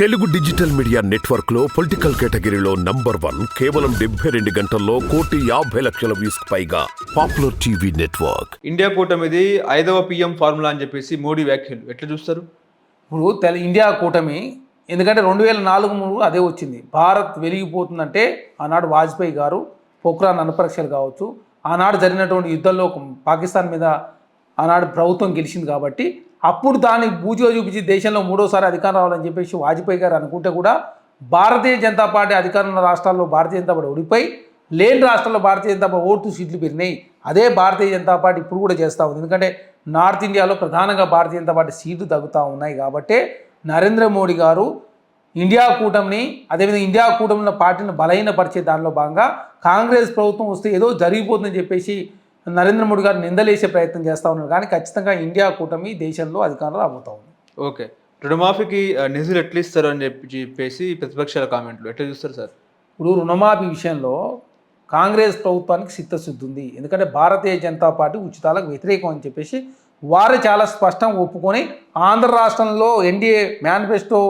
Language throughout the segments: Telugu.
తెలుగు డిజిటల్ మీడియా నెట్వర్క్లో పొలిటికల్ కేటగిరీలో నంబర్ వన్ కేవలం డెబ్బై రెండు గంటల్లో కోటి యాభై లక్షల వ్యూస్ పైగా పాపులర్ టీవీ నెట్వర్క్. ఇండియా కూటమిది ఐదవ పిఎం ఫార్ములా అని చెప్పేసి మోడీ వ్యాఖ్యలు. ఎట్లా చూస్తారు? ఇప్పుడు తెల ఇండియా కూటమి ఎందుకంటే రెండు వేల నాలుగు మూడు అదే వచ్చింది. భారత్ వెలిగిపోతుందంటే ఆనాడు వాజ్పేయి గారు పోఖ్రాన్ అణుపరీక్షలు కావచ్చు ఆనాడు జరిగినటువంటి యుద్ధంలో పాకిస్తాన్ మీద ఆనాడు ప్రభుత్వం గెలిచింది కాబట్టి అప్పుడు దాన్ని బూజుగా చూపించి దేశంలో మూడోసారి అధికారం రావాలని చెప్పేసి వాజ్పేయి గారు అనుకుంటే కూడా భారతీయ జనతా పార్టీ అధికారంలో ఉన్న రాష్ట్రాల్లో భారతీయ జనతా పార్టీ ఓడిపోయి లేని రాష్ట్రాల్లో భారతీయ జనతా పార్టీ ఓటు సీట్లు పెరిగినాయి. అదే భారతీయ జనతా పార్టీ ఇప్పుడు కూడా చేస్తూ ఉంది. ఎందుకంటే నార్త్ ఇండియాలో ప్రధానంగా భారతీయ జనతా పార్టీ సీట్లు తగ్గుతూ ఉన్నాయి కాబట్టి నరేంద్ర మోడీ గారు ఇండియా కూటమిని అదేవిధంగా ఇండియా కూటమిలో పార్టీని బలహీనపరిచే దానిలో భాగంగా కాంగ్రెస్ ప్రభుత్వం వస్తే ఏదో జరిగిపోతుందని చెప్పేసి నరేంద్ర మోడీ గారు నిందలేసే ప్రయత్నం చేస్తూ ఉన్నారు. కానీ ఖచ్చితంగా ఇండియా కూటమి దేశంలో అధికారం రాబోతా ఉంది. ఓకే. రుణమాఫీకి నిధులు ఎట్లా ఇస్తారు అని చెప్పి చెప్పేసి ప్రతిపక్షాల కామెంట్లు. ఎట్లా చూస్తారు సార్? ఇప్పుడు రుణమాఫీ విషయంలో కాంగ్రెస్ ప్రభుత్వానికి చిత్తశుద్ధి ఉంది. ఎందుకంటే భారతీయ జనతా పార్టీ ఉచితాలకు వ్యతిరేకం అని చెప్పేసి వారు చాలా స్పష్టంగా ఒప్పుకొని ఆంధ్ర రాష్ట్రంలో ఎన్డీఏ మేనిఫెస్టో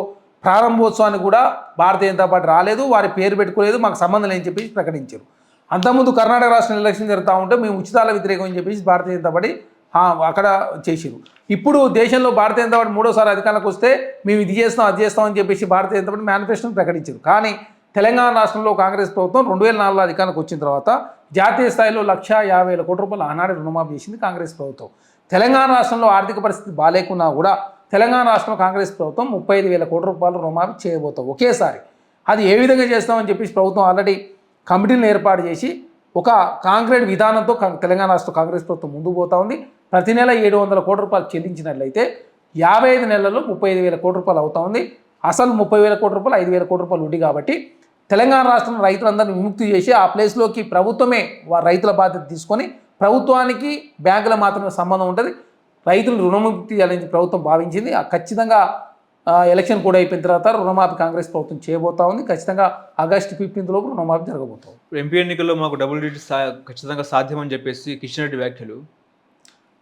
ప్రారంభోత్సవాన్ని కూడా భారతీయ జనతా పార్టీ రాలేదు. వారి పేరు పెట్టుకోలేదు. మాకు సంబంధం లేని చెప్పేసి ప్రకటించారు. అంతకుముందు కర్ణాటక రాష్ట్రం ఎలక్షన్ జరుగుతూ ఉంటే మేము ఉచితాల వ్యతిరేకం అని చెప్పేసి భారతీయ జనతా పార్టీ అక్కడ చేసిరు ఇప్పుడు దేశంలో భారతీయ జనతా పార్టీ మూడోసారి అధికారంలోకి వస్తే మేము ఇది చేస్తాం అది చేస్తాం అని చెప్పేసి భారతీయ జనతా పార్టీ మేనిఫెస్టోని ప్రకటించారు కానీ తెలంగాణ రాష్ట్రంలో కాంగ్రెస్ ప్రభుత్వం రెండు వేల నాలుగులో అధికారంలోకి వచ్చిన తర్వాత జాతీయ స్థాయిలో లక్ష యాభై వేల కోట్ల రూపాయలు ఆనాడు రుణమాఫీ చేసింది కాంగ్రెస్ ప్రభుత్వం. తెలంగాణ రాష్ట్రంలో ఆర్థిక పరిస్థితి బాగాలేకున్నా కూడా తెలంగాణ రాష్ట్రంలో కాంగ్రెస్ ప్రభుత్వం ముప్పై ఐదు వేల కోట్ల రూపాయలు రుణమాఫీ చేయబోతాం ఒకేసారి. అది ఏ విధంగా చేస్తామని చెప్పేసి ప్రభుత్వం ఆల్రెడీ కమిటీలను ఏర్పాటు చేసి ఒక కాంక్రీట్ విధానంతో తెలంగాణ రాష్ట్ర కాంగ్రెస్ ప్రభుత్వం ముందుకు పోతా ఉంది. ప్రతి నెల ఏడు వందల కోట్ల రూపాయలు చెల్లించినట్లయితే యాభై ఐదు నెలల్లో ముప్పై ఐదు వేల కోట్ల రూపాయలు అవుతా ఉంది. అసలు ముప్పై వేల కోట్ల రూపాయలు ఐదు వేల కోట్ల రూపాయలు ఉంది కాబట్టి తెలంగాణ రాష్ట్రం రైతులందరినీ విముక్తి చేసి ఆ ప్లేస్లోకి ప్రభుత్వమే వారి రైతుల బాధ్యత తీసుకొని ప్రభుత్వానికి బ్యాంకుల మాత్రమే సంబంధం ఉంటుంది. రైతులు రుణముక్తి చేయాలని ప్రభుత్వం భావించింది. ఆ ఖచ్చితంగా ఎలక్షన్ కూడా అయిపోయిన తర్వాత రుణమాఫీ కాంగ్రెస్ ప్రభుత్వం చేయబోతా ఉంది. ఖచ్చితంగా ఆగస్టు ఫిఫ్టీన్త్ లోపు రుణమాఫీ జరగబోతుంది ఎంపీ ఎన్నికల్లో మాకు డబుల్ డిజిట్ సా ఖచ్చితంగా సాధ్యమని చెప్పేసి కిషన్ రెడ్డి వ్యాఖ్యలు.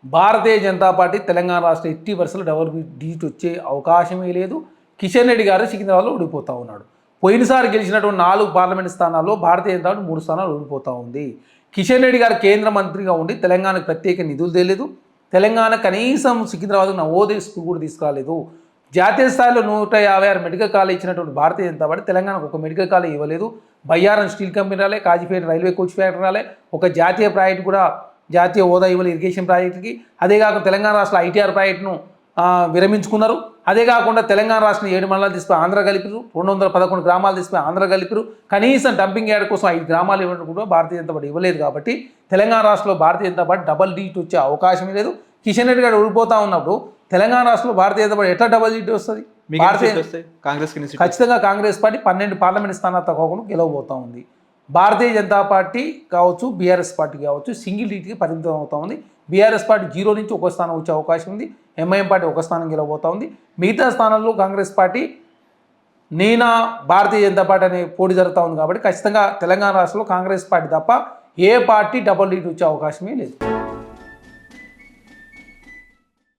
భారతీయ జనతా పార్టీ తెలంగాణ రాష్ట్ర ఎట్టి వరుసలో డబుల్ డిజిట్ వచ్చే అవకాశమే లేదు. కిషన్ రెడ్డి గారు సికింద్రాబాద్లో ఓడిపోతూ ఉన్నాడు. పోయినసారి గెలిచినటువంటి నాలుగు పార్లమెంట్ స్థానాల్లో భారతీయ జనతా పార్టీ మూడు స్థానాలు ఓడిపోతూ ఉంది. కిషన్ రెడ్డి గారు కేంద్ర మంత్రిగా ఉండి తెలంగాణకు ప్రత్యేక నిధులు తెలియదు తెలంగాణ కనీసం సికింద్రాబాద్ నవోదయ స్కూల్ కూడా తీసుకురాలేదు. జాతీయ స్థాయిలో నూట యాభై ఆరు మెడికల్ కాలేజ్ ఇచ్చినటువంటి భారతీయ జనతా పార్టీ తెలంగాణకు ఒక మెడికల్ కాలేజ్ ఇవ్వలేదు. బయ్యారం స్టీల్ కంపెనీ రాలే కాజీపేట రైల్వే కోచ్ ఫ్యాక్టరీ రాలే ఒక జాతీయ ప్రాజెక్ట్ కూడా జాతీయ హోదా ఇవ్వలేదు ఇరిగేషన్ ప్రాజెక్టుకి. అదే కాకుండా తెలంగాణ రాష్ట్ర ఐటీఆర్ ప్రాజెక్టును విరమించుకున్నారు. అదే కాకుండా తెలంగాణ రాష్ట్రం ఏడు మండలాలు తీసుకుని ఆంధ్ర కలిపిరు రెండు వందల పదకొండు గ్రామాలు తీసుకుని ఆంధ్ర కలిపిరు కనీసం డంపింగ్ యార్డ్ కోసం ఐదు గ్రామాలు ఇవ్వడం కూడా భారతీయ జనతా పార్టీ ఇవ్వలేదు కాబట్టి తెలంగాణ రాష్ట్రంలో భారతీయ జనతా పార్టీ డబల్ డీట్ వచ్చే అవకాశం లేదు. కిషన్ రెడ్డి గారు ఊడిపోతూ ఉన్నప్పుడు తెలంగాణ రాష్ట్రంలో భారతీయ జనతా పార్టీ ఎట్లా డబల్ డీట్ వస్తుంది? భారతీయ సీట్లు ఖచ్చితంగా కాంగ్రెస్ పార్టీ పన్నెండు పార్లమెంట్ స్థానాలు తగ్గకుండా గెలవబోతా ఉంది. భారతీయ జనతా పార్టీ కావచ్చు బీఆర్ఎస్ పార్టీ కావచ్చు సింగిల్ డీట్కి పరిమితం అవుతా ఉంది. బీఆర్ఎస్ పార్టీ జీరో నుంచి ఒక స్థానం వచ్చే అవకాశం ఉంది. ఎంఐఎం పార్టీ ఒక స్థానం గెలవబోతా ఉంది. మిగతా స్థానాల్లో కాంగ్రెస్ పార్టీ నేనా భారతీయ జనతా పార్టీ అనే పోటీ జరుగుతూ ఉంది కాబట్టి ఖచ్చితంగా తెలంగాణ రాష్ట్రంలో కాంగ్రెస్ పార్టీ తప్ప ఏ పార్టీ డబల్ డీట్ వచ్చే అవకాశమే లేదు.